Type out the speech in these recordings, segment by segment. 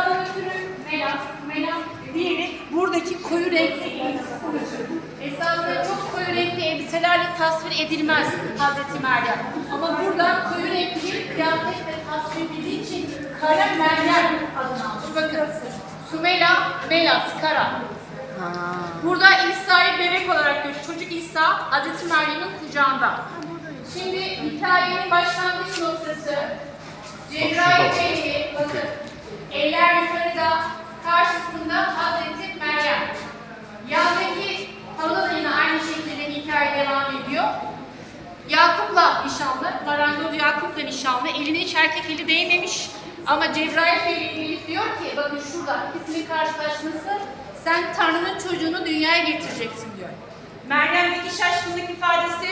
Esra'dan ötürü Melas, Melas. Diğeri buradaki koyu renkli Esasında çok koyu renkli elbiselerle tasvir edilmez Hazreti Meryem. Ama burada koyu renkli bir kıyafetle tasvir edildiği için Kara Meryem adını almış. Bakın Sümela, Melas, Kara. Burada İsa'yı bebek olarak görüyoruz. Çocuk İsa Hazreti Meryem'in kucağında. Şimdi hikayenin başlangıç noktası Cebrail Bey'i bakın karşısında Hazreti Meryem. Yandaki halı da yine aynı şekilde hikaye devam ediyor. Yakup'la nişanlı, marangoz Yakup'la nişanlı. Eline hiç erkek eli değmemiş. Ama Cebrail gelip diyor ki, bakın şurada ikisinin karşılaşması, sen Tanrı'nın çocuğunu dünyaya getireceksin diyor. Meryem'deki şaşkınlık ifadesi,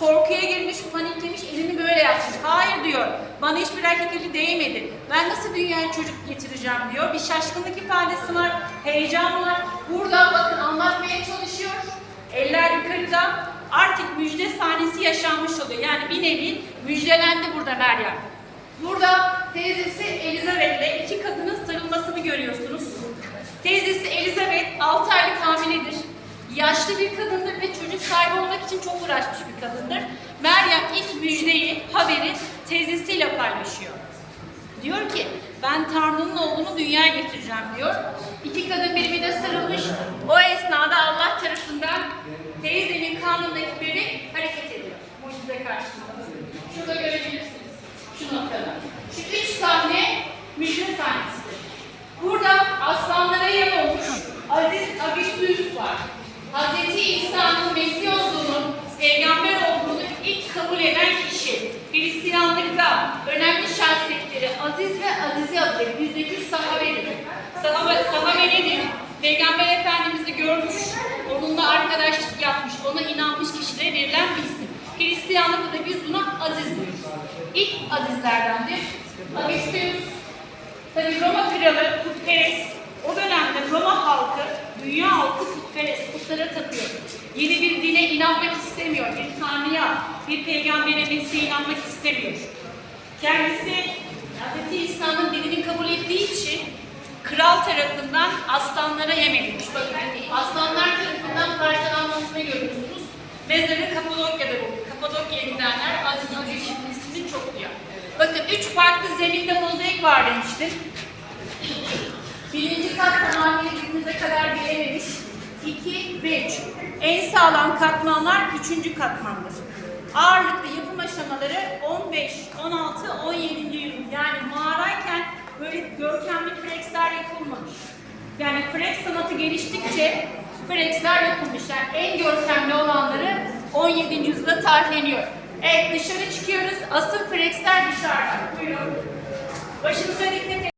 korkuya girmiş, paniklemiş, elini böyle yapmış. Hayır diyor, bana hiçbir erkek eli değmedi. Ben nasıl dünyaya çocuk getireceğim diyor. Bir şaşkınlık ifadesi var, heyecan var. Burada bakın anlatmaya çalışıyor. Eller yukarıda. Artık müjde sahnesi yaşanmış oluyor. Yani bir nevi müjdelendi burada Meryem. Burada teyzesi Elizabeth'le iki kadının sarılmasını görüyorsunuz. Teyzesi Elizabeth 6 aylık hamiledir. Yaşlı bir kadındır ve çocuk sahibi olmak için çok uğraşmış bir kadındır. Meryem ilk müjdeyi, haberi teyzesiyle paylaşıyor. Diyor ki ben Tanrı'nın oğlunu dünyaya getireceğim diyor. İki kadın birbirine sarılmış. O esnada Allah tarafından teyzenin karnındaki bebek hareket ediyor. Mucize karşısında. Şurada görebilirsiniz. Şu noktada. Şu üç sahne müjde sahnesidir. Burada aslanlara yem olmuş Aziz Agüstüs var. Hazreti İsa'nın Mesih olduğunu, peygamber olduğunu ilk kabul eden kişi. Hristiyanlıkta önemli şahsiyetleri Aziz ve Azize adları bizdeki sahabedir. Sahabe, sahabe nedir? Peygamber Efendimiz'i görmüş, onunla arkadaşlık yapmış, ona inanmış kişilere verilen bir isim. Hristiyanlıkta da biz buna Aziz diyoruz. İlk Azizlerdendir. Agustinus, Tabii Roma kralı putperest. O dönemde Roma halkı, dünya halkı putperest, putlara tapıyor. Yeni bir dine inanmak istemiyor, bir tanrıya, bir peygambere, Mesih'e inanmak istemiyor. Kendisi Hz. İsa'nın dinini kabul ettiği için kral tarafından aslanlara yem edilmiş. Bakın aslanlar tarafından parçalanmasını görüyorsunuz. Mezarı Kapadokya'da bulunuyor. Kapadokya'ya gidenler Aziz ismini çok duyar. Bakın üç farklı zeminde mozaik var demiştim. Birinci kat tamamıyla günümüze kadar gelememiş. İki ve üç. En sağlam katmanlar üçüncü katmandır. Ağırlıklı yapım aşamaları 15, 16, 17. yüzyıl. Yani mağarayken böyle görkemli freksler yapılmamış. Yani freks sanatı geliştikçe freksler yapılmış. Yani en görkemli olanları 17. yüzyılda tarihleniyor. Evet dışarı çıkıyoruz. Asıl freksler dışarıda. Buyurun. Başınıza dikkat edin.